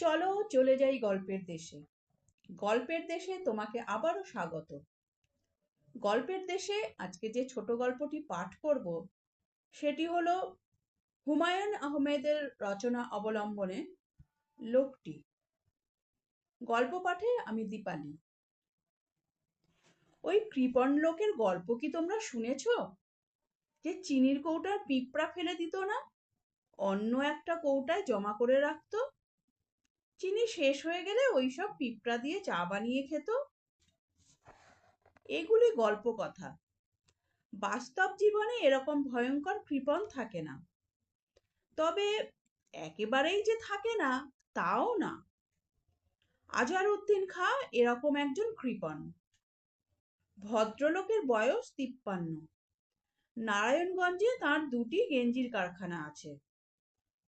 চলো চলে যাই গল্পের দেশে। গল্পের দেশে তোমাকে আবারও স্বাগত। গল্পের দেশে আজকে যে ছোট গল্পটি পাঠ করব, সেটি হলো হুমায়ুন আহমেদের রচনা অবলম্বনে লোকটি। গল্প পাঠে আমি দীপালি। ওই কৃপণ লোকের গল্প কি তোমরা শুনেছ? যে চিনির কৌটার পিঁপড়া ফেলে দিত না? অন্য একটা কৌটায় জমা করে রাখতো? চিনি শেষ হয়ে গেলে ওইসব পিঁপড়া দিয়ে চা বানিয়ে খেত। এগুলি গল্প কথা। বাস্তব জীবনে এরকম ভয়ঙ্কর কৃপণ থাকে না। তবে একেবারেই যে থাকে না, তাও না। আজহার উদ্দিন খা এরকম একজন কৃপণ। ভদ্রলোকের বয়স তিপ্পান্ন। নারায়ণগঞ্জে তার দুটি গেঞ্জির কারখানা আছে।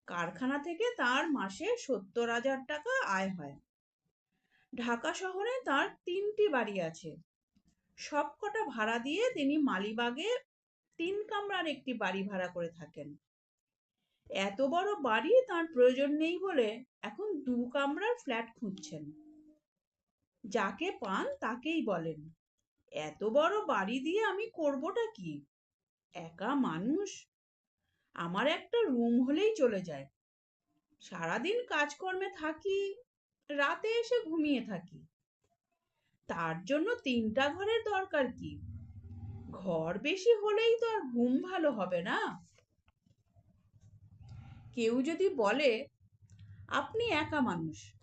কারখানা থেকে তার মাসে সত্তর হাজার টাকা আয় হয়। ঢাকা শহরে তার তিনটি বাড়ি আছে। সবকটা ভাড়া দিয়ে তিনি মালিবাগে তিন কামরার একটি বাড়ি ভাড়া করে থাকেন। এত বড় বাড়ি তার প্রয়োজন নেই বলে এখন দু কামরার ফ্ল্যাট খুঁজছেন। যাকে পান তাকেই বলেন, এত বড় বাড়ি দিয়ে আমি করবোটা কি? একা মানুষ? আমার একটা রুম হলেই চলে যায়। সারাদিন কাজকর্মে থাকি, রাতে এসে ঘুমিয়ে থাকি। তার জন্য তিনটা ঘরের দরকার কি? ঘর বেশি হলেই তো আর ঘুম ভালো হবে না। কেউ যদি বলে, আপনি একা মানুষ,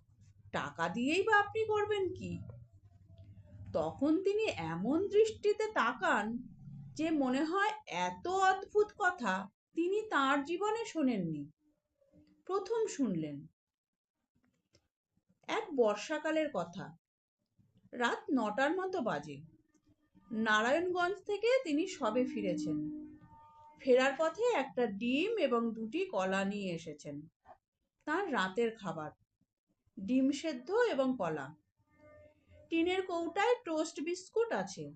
টাকা দিয়েই বা আপনি করবেন কি? তখন তিনি এমন দৃষ্টিতে তাকান যে মনে হয় এত অদ্ভুত কথা তিনি তার জীবনে শোনেননি। প্রথম শুনলেন। এক বর্ষাকালের কথা। রাত নটার মতো বাজে। নারায়ণগঞ্জ থেকে তিনি সবে ফিরেছেন। ফেরার পথে একটা ডিম এবং দুটি কলা নিয়ে এসেছেন। তার রাতের খাবার। ডিম সেদ্ধ এবং কলা। টিনের কৌটায় টোস্ট বিস্কুট আছে।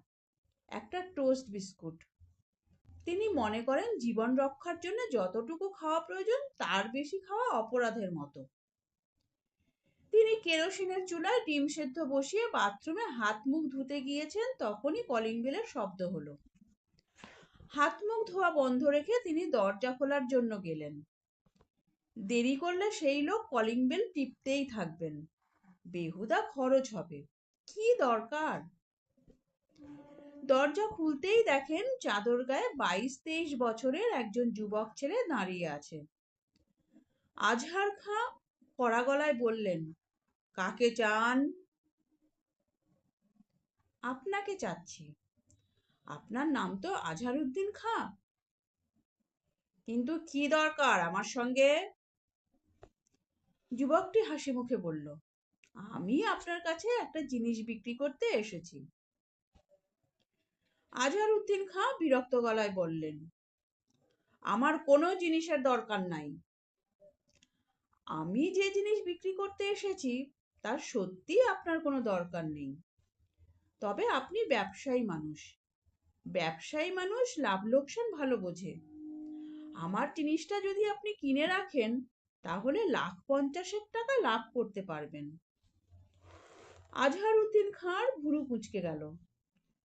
একটা টোস্ট বিস্কুট। তিনি মনে করেন জীবন রক্ষার জন্য যতটুকু খাওয়া প্রয়োজন, তার বেশি খাওয়া অপরাধের মতো। তিনি কেরোসিনের চুলায় ডিম সেদ্ধ বসিয়ে বাথরুমে হাত মুখ ধুতে গিয়েছেন, তখনই কলিং বেলের শব্দ হলো। হাত মুখ ধোয়া বন্ধ রেখে তিনি দরজা খোলার জন্য গেলেন। দেরি করলে সেই লোক কলিং বেল টিপতেই থাকবেন। বেহুদা খরচ হবে। কি দরকার? দরজা খুলতেই দেখেন চাদর গায়ে বাইশ তেইশ বছরের একজন যুবক ছেলে দাঁড়িয়ে আছে। আজহার খাঁ কড়া গলায় বললেন, কাকে চান? আপনাকে চাচ্ছি। আপনার নাম তো আজহারউদ্দিন খাঁ। কিন্তু কি দরকার আমার সঙ্গে? যুবকটি হাসি মুখে বলল, আমি আপনার কাছে একটা জিনিস বিক্রি করতে এসেছি। আজহার উদ্দিন খাঁ বিরক্ত গলায় বললেন, আমার কোনো জিনিসের দরকার নাই। আমি যে জিনিস বিক্রি করতে এসেছি, তার সত্যি আপনার কোনো দরকার নেই। তবে আপনি ব্যবসায়ী মানুষ। ব্যবসায়ী মানুষ লাভ লোকসান ভালো বোঝে। আমার জিনিসটা যদি আপনি কিনে রাখেন, তাহলে লাখ পঞ্চাশেক টাকা লাভ করতে পারবেন। আজহার উদ্দিন খাঁর ভুরু কুচকে গেল।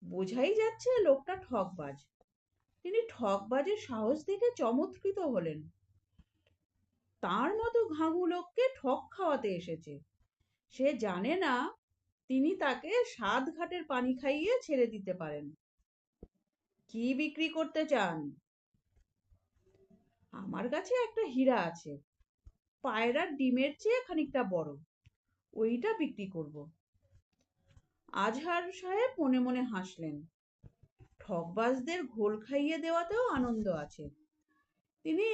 বোঝাই যাচ্ছে লোকটা ঠকবাজ। তিনি ঠকবাজের সাহস দেখে চমৎকৃত হলেন। তার মতো ঘাঘু লোককে ঠক খাওয়াতে এসেছে। সে জানে না তিনি তাকে সাত ঘাটের পানি খাইয়ে ছেড়ে দিতে পারেন। কি বিক্রি করতে চান? আমার কাছে একটা হীরা আছে। পায়রার ডিমের চেয়ে খানিকটা বড়। ওইটা বিক্রি করব। আজহার সাহেব মনে মনে হাসলেন। ঠকবাজদের ঘোল খাইয়ে দেওয়াতেও আনন্দ আছে। তিনি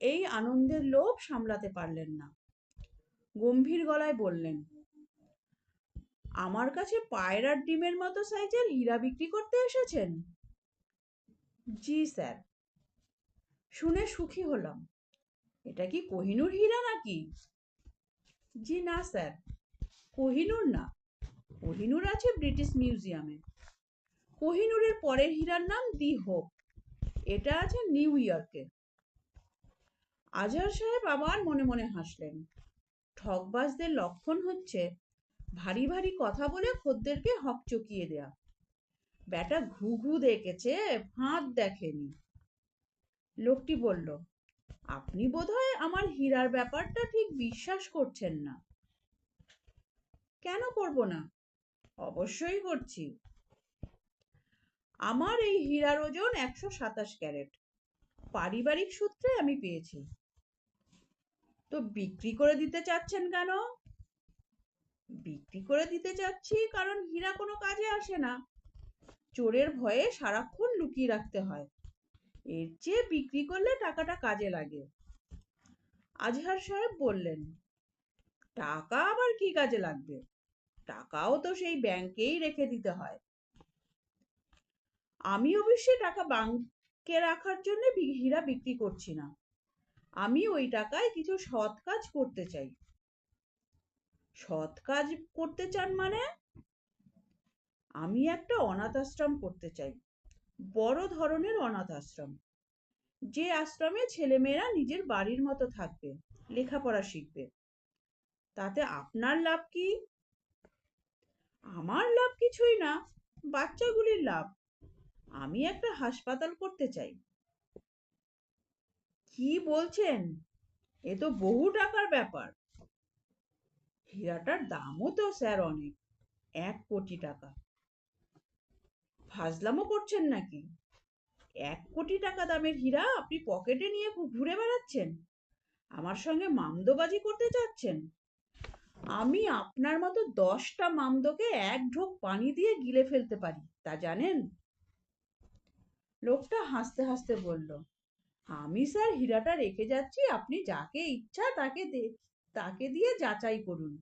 এই আনন্দের লোভ সামলাতে পারলেন না। গম্ভীর গলায় বললেন, আমার কাছে পায়রার ডিমের মতো সাইজের হীরা বিক্রি করতে এসেছেন? জি, স্যার। শুনে সুখী হলাম। এটা কি কোহিনুর হীরা নাকি? জি না, স্যার। কোহিনুর না। কোহিনুর আছে ব্রিটিশ মিউজিয়ামে। কোহিনুরের পরের হীরার নাম দি হোপ। এটা আছে নিউ ইয়র্কে। আজহার সাহেব আবার মনে মনে হাসলেন। ঠকবাজদের লক্ষণ হচ্ছে ভারী ভারী কথা বলে খদ্দেরকে হক চকিয়ে দেয়া। ব্যাটা ঘু ঘু দেখেছে, ফাঁদ দেখেনি। লোকটি বলল, আপনি বোধহয় আমার হীরার ব্যাপারটা ঠিক বিশ্বাস করছেন না। কেন করব না? অবশ্যই করছি। আমার এই হীরার ওজন একশো সাতাশ ক্যারেট। পারিবারিক সূত্রে আমি পেয়েছি। তো বিক্রি করে দিতে চাচ্ছেন কেন? বিক্রি করে দিতে চাচ্ছি কারণ হীরা কোনো কাজে আসে না। চোরের ভয়ে সারাক্ষণ লুকিয়ে রাখতে হয়। এর চেয়ে বিক্রি করলে টাকাটা কাজে লাগে। আজহার সাহেব বললেন, টাকা আবার কি কাজে লাগবে? টাকাও তো সেই ব্যাংকেই রেখে দিতে হয়। আমি অবশ্যই টাকা ব্যাংকে রাখার জন্য হীরা বিক্রি করছি না। আমি ওই টাকায় কিছু সৎ কাজ করতে চাই। সৎ কাজ করতে চান মানে? আমি একটা অনাথ আশ্রম করতে চাই। বড় ধরনের অনাথ আশ্রম। যে আশ্রমে ছেলেমেয়েরা নিজের বাড়ির মতো থাকবে, লেখাপড়া শিখবে। তাতে আপনার লাভ কি? আমার লাভ কিছুই না, বাচ্চাগুলির লাভ। আমি একটা হাসপাতাল করতে চাই। কি বলছেন? এ তো বহু টাকার ব্যাপার। হীরাটার দামও তো স্যার অনেক, এক কোটি টাকা। ফাজলামো করছেন নাকি? এক কোটি টাকা দামের হীরা আপনি পকেটে নিয়ে ঘুরে বেড়াচ্ছেন? আমার সঙ্গে মামদোবাজি করতে চাচ্ছেন? আমি আপনার মতো দশটা মামদোকে এক ঢোক পানি দিয়ে গিলে ফেলতে পারি, তা জানেন? লোকটা হাসতে হাসতে বলল, আমি স্যার হীরাটা রেখে যাচ্ছি, আপনি যাকে ইচ্ছা তাকে তাকে দিয়ে যাচাই করুন।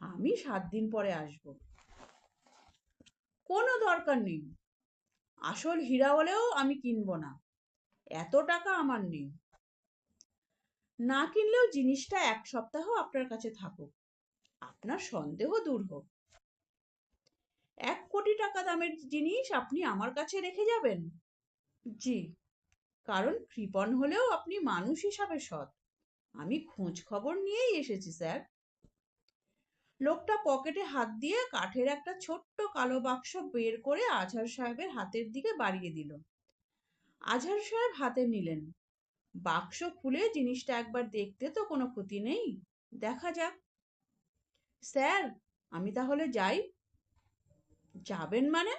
আমি সাত দিন পরে আসব। কোনো দরকার নেই। আসল হীরা হলেও আমি কিনবো না। এত টাকা আমার নেই। না কিনলেও জিনিসটা এক সপ্তাহ আপনার কাছে থাকুক। আপনার সন্দেহ দূর হোক। এক কোটি টাকা দামের জিনিস আপনি আমার কাছে রেখে যাবেন? জি, কারণ কৃপণ হলেও আপনি মানুষ হিসাবে সৎ। আমি খোঁজ খবর নিয়েই এসেছি, স্যার। লোকটা পকেটে হাত দিয়ে কাঠের একটা ছোট্ট কালো বাক্স বের করে আজহার সাহেবের হাতের দিকে বাড়িয়ে দিল। আজহার সাহেব হাতে নিলেন। বাক্স খুলে জিনিসটা একবার দেখতে তো কোনো ক্ষতি নেই। দেখা যাক। স্যার, আমি তাহলে যাই। যাবেন মানে?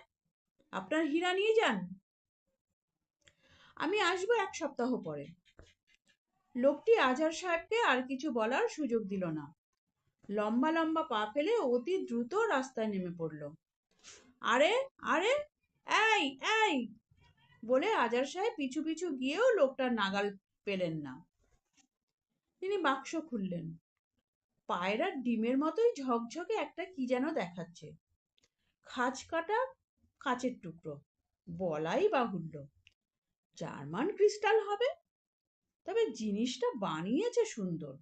আপনার হীরা নিয়ে যান। আমি আসব এক সপ্তাহ পরে। লোকটি আজহার সাহেবকে আর কিছু বলার সুযোগ দিল না। লম্বা লম্বা পা ফেলে অতি দ্রুত রাস্তায় নেমে পড়ল। আরে আরে, এই এই! বলে আজার সাহেব পিছু পিছু গিয়েও লোকটার নাগাল পেলেন না। তিনি বাক্স খুললেন। পায়রার ডিমের মতোই ঝকঝকে একটা কি যেন দেখাচ্ছে। খাঁজ কাটা কাঁচের টুকরো, বলাই বাহুল্য। জার্মান ক্রিস্টাল হবে, তবে জিনিসটা বানিয়েছে সুন্দর।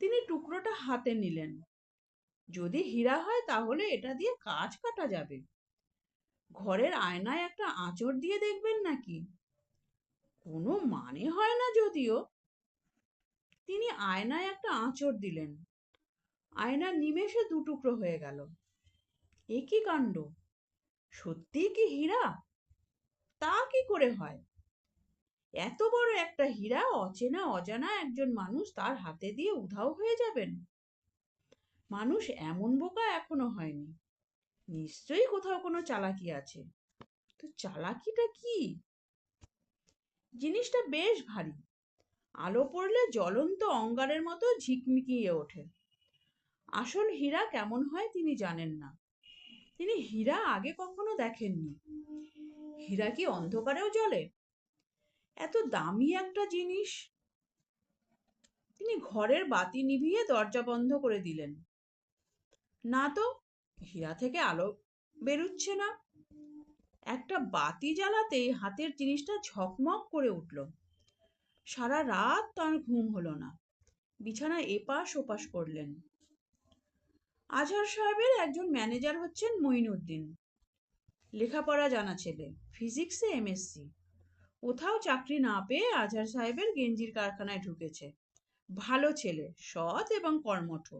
তিনি টুকরোটা হাতে নিলেন। যদি হীরা হয় তাহলে এটা দিয়ে কাজ কাটা যাবে। ঘরের আয়নায় একটা আঁচড় দিয়ে দেখবেন নাকি? কোনো মানে হয় না যদিও। তিনি আয়নায় একটা আঁচড় দিলেন। আয়না নিমেষে দু টুকরো হয়ে গেল। এ কি কাণ্ড? সত্যিই কি হীরা? তা কি করে হয়? এত বড় একটা হীরা অচেনা অজানা একজন মানুষ তার হাতে দিয়ে উধাও হয়ে যাবেন? মানুষ এমন বোকা এখনও হয়নি। নিশ্চয়ই কোথাও কোনো চালাকি আছে। তো চালাকিটা কি? জিনিসটা বেশ ভারী। আলো পড়লে জ্বলন্ত অঙ্গারের মতো ঝিকমিকিয়ে ওঠে। আসল হীরা কেমন হয় তিনি জানেন না। তিনি হীরা আগে কখনো দেখেননি। হীরা কি অন্ধকারেও জ্বলে? এত দামি একটা জিনিস। তিনি ঘরের বাতি নিভিয়ে দরজা বন্ধ করে দিলেন। না তো, হীরা থেকে আলো বেরুচ্ছে না। একটা বাতি জ্বালাতেই হাতের জিনিসটা ঝকমক করে উঠল। সারা রাত তার ঘুম হলো না। বিছানায় এপাশ ওপাশ করলেন। আজহার সাহেবের একজন ম্যানেজার হচ্ছেন মঈনুদ্দিন। লেখাপড়া জানা ছেলে ফিজিক্সে এমএসসি কোথাও চাকরি না পেয়ে আজহার সাহেবের গেঞ্জির কারখানায় ঢুকেছে। ভালো ছেলে, সৎ এবং কর্মঠ।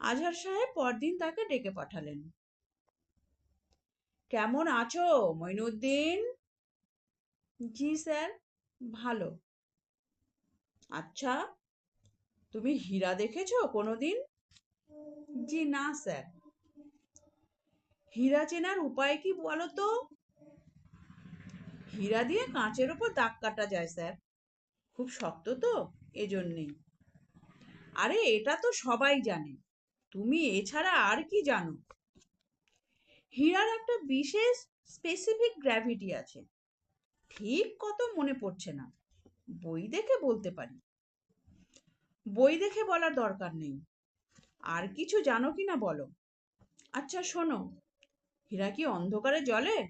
আজহার সাহেব পরদিন তাকে ডেকে পাঠালেন। কেমন আছো মইনুদ্দিন জি স্যার। ভালো। আচ্ছা তুমি হীরা দেখেছ কোনোদিন? জি না, স্যার। হীরা চেনার উপায় কি বলো তো? হীরা দিয়ে কাঁচের ওপর দাগ কাটা যায়, স্যার। খুব শক্ত তো, এজন্যেই। আরে, এটা তো সবাই জানে। তুমি এছাড়া আর কি জানো? হীরার একটা বিশেষ স্পেসিফিক গ্র্যাভিটি আছে। ঠিক কত মনে পড়ছে না। বই দেখে বলতে পারি। বই দেখে বলার দরকার নেই। আর কিছু জানো কি না বলো? আচ্ছা শোনো। হীরা কি অন্ধকারে জলে?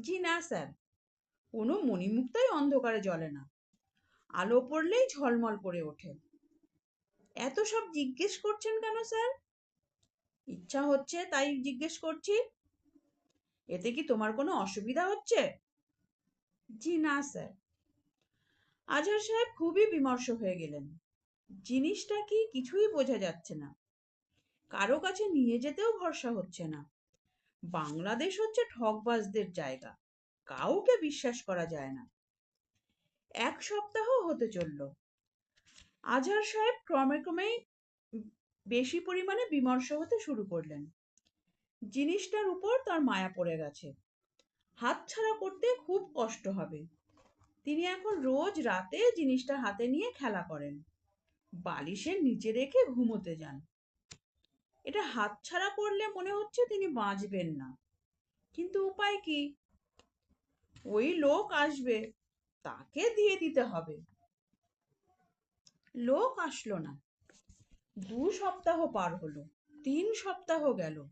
জি না, স্যার। কোনো মণিমুক্তাই অন্ধকারে জলে না। আলো পড়লেই ঝলমল করে ওঠে। এত সব জিজ্ঞেস করছেন কেন, স্যার? ইচ্ছা হচ্ছে তাই জিজ্ঞেস করছি। এতে কি তোমার কোনো অসুবিধা হচ্ছে? জি না, স্যার। আজহার সাহেব খুবই বিমর্ষ হয়ে গেলেন। জিনিসটা কি কিছুই বোঝা যাচ্ছে না। কারও কাছে নিয়ে যেতেও ভরসা হচ্ছে না। বাংলাদেশ হচ্ছে ঠকবাজদের জায়গা। কাউকে বিশ্বাস করা যায় না। এক সপ্তাহ হতে চলল। আজহার সাহেব ক্রমে ক্রমেই বেশি পরিমাণে বিমর্ষ হতে শুরু করলেন। জিনিসটার উপর তার মায়া পড়ে গেছে। হাতছাড়া করতে খুব কষ্ট হবে। তিনি এখন রোজ রাতে জিনিসটা হাতে নিয়ে খেলা করেন। বালিশের নিচে রেখে ঘুমোতে যান। এটা হাতছাড়া করলে মনে হচ্ছে তিনি বাঁচবেন না। কিন্তু উপায় কি? ওই লোক আসবে, তাকে দিয়ে দিতে হবে। লোক আসলো না। দু সপ্তাহ পার হলো, তিন সপ্তাহ গেল।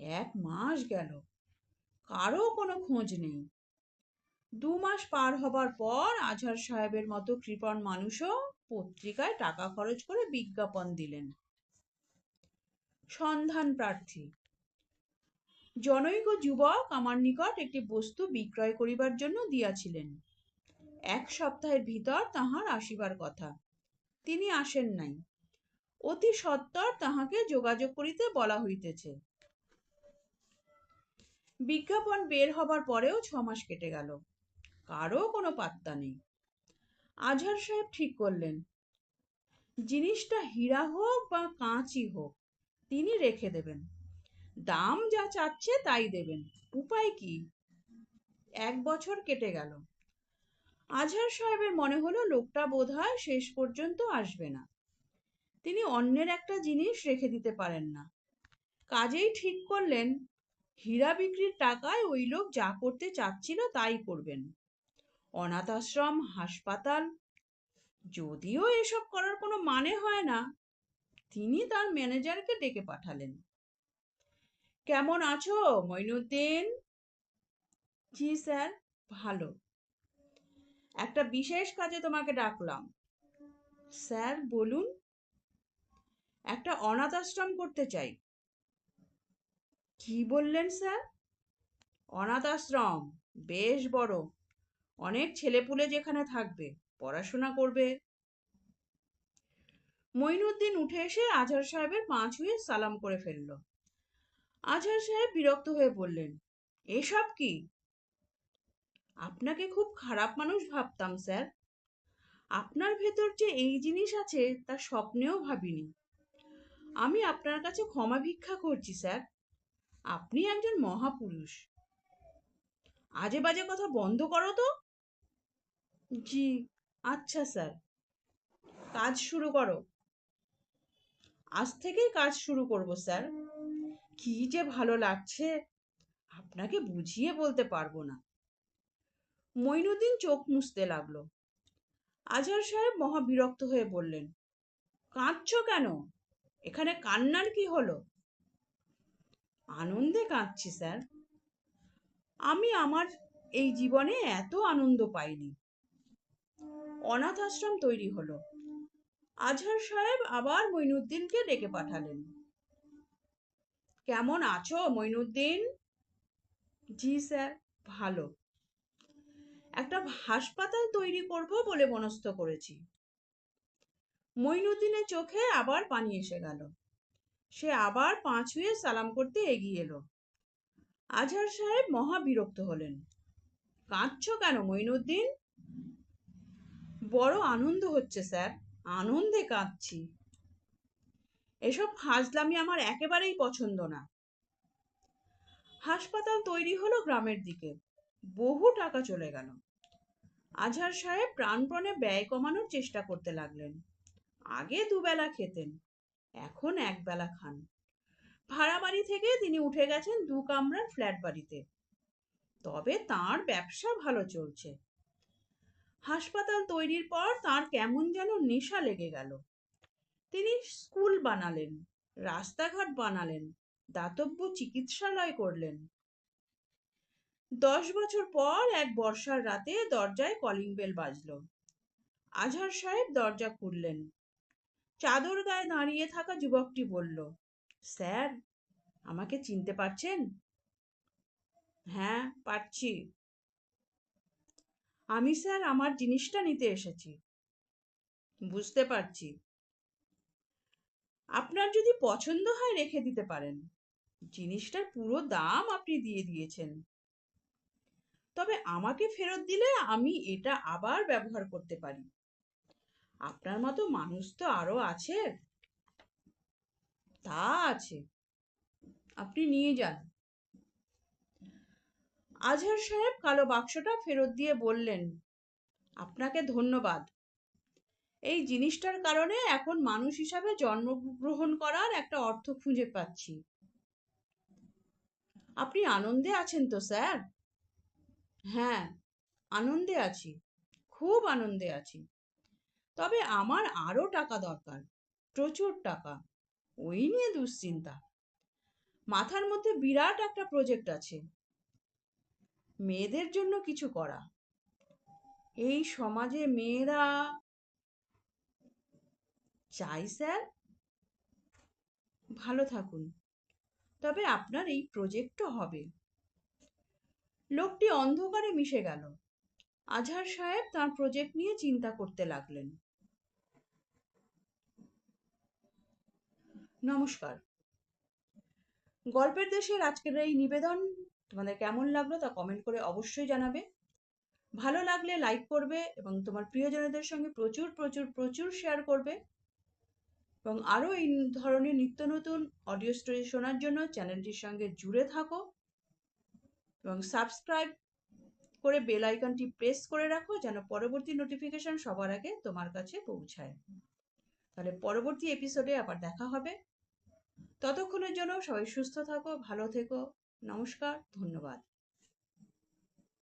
এক মাস গেল। কারও কোনো খোঁজ নেই। দু মাস পার হবার পর আজহার সাহেবের মতো কৃপণ মানুষও পত্রিকায় টাকা খরচ করে বিজ্ঞাপন দিলেন। সন্ধান প্রার্থী। জনৈক যুবক আমার নিকট একটি বস্তু বিক্রয় করিবার জন্য দিয়াছিলেন। এক সপ্তাহের ভিতর তাহার আসিবার কথা। তিনি আসেন নাই। অতি সত্বর তাহাকে যোগাযোগ করিতে বলা হইতেছে। বিজ্ঞাপন বের হবার পরেও ছ মাস কেটে গেল। কারও কোনো পাত্তা নেই। আজহার সাহেব ঠিক করলেন। জিনিসটা হীরা হোক বা কাঁচই হোক, তিনি রেখে দেবেন। দাম যা চাচ্ছে তাই দেবেন। উপায় কি? এক বছর কেটে গেল। আজহার সাহেবের মনে হলো লোকটা বোধহয় শেষ পর্যন্ত আসবে না। তিনি অন্যের একটা জিনিস রেখে দিতে পারেন না। কাজেই ঠিক করলেন হীরা বিক্রির টাকায় ওই লোক যা করতে চাচ্ছিল তাই করবেন। অনাথ আশ্রম হাসপাতাল, যদিও এসব করার কোনো মানে হয় না, তিনি তার ম্যানেজারকে ডেকে পাঠালেন। কেমন আছো, মইনুদ্দিন? জি স্যার, ভালো। একটা বিশেষ কাজে তোমাকে ডাকলাম। স্যার, বলুন। একটা অনাথ আশ্রম করতে চাই। কি বললেন স্যার? অনাথ আশ্রম বেশ বড়। অনেক ছেলেপুলে যেখানে থাকবে, পড়াশোনা করবে। মঈনুদ্দিন উঠে এসে আজহার সাহেবের পা ছুঁয়ে সালাম করে ফেলল। আজহার সাহেব বিরক্ত হয়ে বললেন, এসব কি? আপনাকে খুব খারাপ মানুষ ভাবতাম, স্যার। আপনার ভেতর যে এই জিনিস আছে, তা স্বপ্নেও ভাবিনি। আমি আপনার কাছে ক্ষমা ভিক্ষা করছি, স্যার। আপনি একজন মহাপুরুষ। আজে বাজে কথা বন্ধ করো তো। জি। আচ্ছা স্যার কাজ শুরু করো। আজ থেকেই কাজ শুরু করব স্যার। কি যে ভালো লাগছে আপনাকে বুঝিয়ে বলতে পারব না। মইনুদ্দিন চোখ মুছতে লাগল। আজহার সাহেব মহা বিরক্ত হয়ে বললেন কাঁদছ কেন? এখানে কান্নার কি হলো? আনন্দে কাঁদছি, স্যার। আমি আমার এই জীবনে এত আনন্দ পাইনি। অনাথ আশ্রম তৈরি হলো। আজহার সাহেব আবার মইনুদ্দিনকে ডেকে পাঠালেন। কেমন আছো, মইনুদ্দিন? জি, স্যার, ভালো। একটা হাসপাতাল তৈরি করব বলে মনস্থ করেছি। মইনুদ্দিনের চোখে আবার পানি এসে গেল। সে আবার পাঁচ ছুঁয়ে সালাম করতে এগিয়ে এলো। আজহার সাহেব মহা বিরক্ত হলেন। কাঁদছ কেন মইনুদ্দিন বড় আনন্দ হচ্ছে স্যার, আনন্দে কাঁদছি। এসব ফাজলামি আমার একেবারেই পছন্দ না। হাসপাতাল তৈরি হলো গ্রামের দিকে। বহু টাকা চলে গেল। আজহার সাহেব প্রাণপণে ব্যয় কমানোর চেষ্টা করতে লাগলেন। আগে দুবেলা খেতেন। এখন একবেলা খান। ভাড়া বাড়ি থেকে তিনি উঠে গেছেন দু কামরার ফ্ল্যাট বাড়িতে। তবে তার ব্যবসা ভালো চলছে। হাসপাতাল তৈরির পর তার কেমন যেন নেশা লেগে গেল। তিনি স্কুল বানালেন, রাস্তাঘাট বানালেন, দাতব্য চিকিৎসালয় করলেন। দশ বছর পর এক বর্ষার রাতে দরজায় কলিং বেল বাজলো। আজহার সাহেব দরজা খুললেন। চাদর গায়ে দাঁড়িয়ে থাকা যুবকটি বলল, স্যার, আমাকে চিনতে পারছেন? হ্যাঁ পারছি। আমি, স্যার, আমার জিনিসটা নিতে এসেছি। বুঝতে পারছি। আপনার যদি পছন্দ হয়, রেখে দিতে পারেন। জিনিসটার পুরো দাম আপনি দিয়ে দিয়েছেন। তবে আমাকে ফেরত দিলে আমি এটা আবার ব্যবহার করতে পারি। আপনার মতো মানুষ তো আরও আছে। তা আছে। আপনি নিয়ে যান। আজহার সাহেব কালো বাক্সটা ফেরত দিয়ে বললেন, আপনাকে ধন্যবাদ। এই জিনিসটার কারণে এখন মানুষ হিসাবে জন্মগ্রহণ করার একটা অর্থ খুঁজে পাচ্ছি। আপনি আনন্দে আছেন তো, স্যার? হ্যাঁ আনন্দে আছি। খুব আনন্দে আছি। তবে আমার আরও টাকা দরকার, প্রচুর টাকা। ওই নিয়ে দুশ্চিন্তা। মাথার মধ্যে বিরাট একটা প্রজেক্ট আছে। মেয়েদের জন্য কিছু করা। এই সমাজে মেয়েরা চাই স্যার? ভালো থাকুন। তবে আপনার এই প্রজেক্টও হবে। লোকটি অন্ধকারে মিশে গেল। আজহার সাহেব তার প্রজেক্ট নিয়ে চিন্তা করতে লাগলেন। নমস্কার। গল্পের দেশের আজকের এই নিবেদন তোমাদের কেমন লাগল তা কমেন্ট করে অবশ্যই জানাবে। ভালো লাগলে লাইক করবে এবং তোমার প্রিয়জনদের সঙ্গে প্রচুর প্রচুর প্রচুর শেয়ার করবে। এবং আরও এই ধরনের নিত্য নতুন অডিও স্টোরি শোনার জন্য চ্যানেলটির সঙ্গে জুড়ে থাকো। এবং সাবস্ক্রাইব করে বেল আইকনটি প্রেস করে রাখো যেন পরবর্তী নোটিফিকেশন সবার আগে তোমার কাছে পৌঁছায়। তাহলে পরবর্তী এপিসোডে আবার দেখা হবে। ততক্ষণের জন্য সবাই সুস্থ থাকো ভালো থেকো। নমস্কার ধন্যবাদ।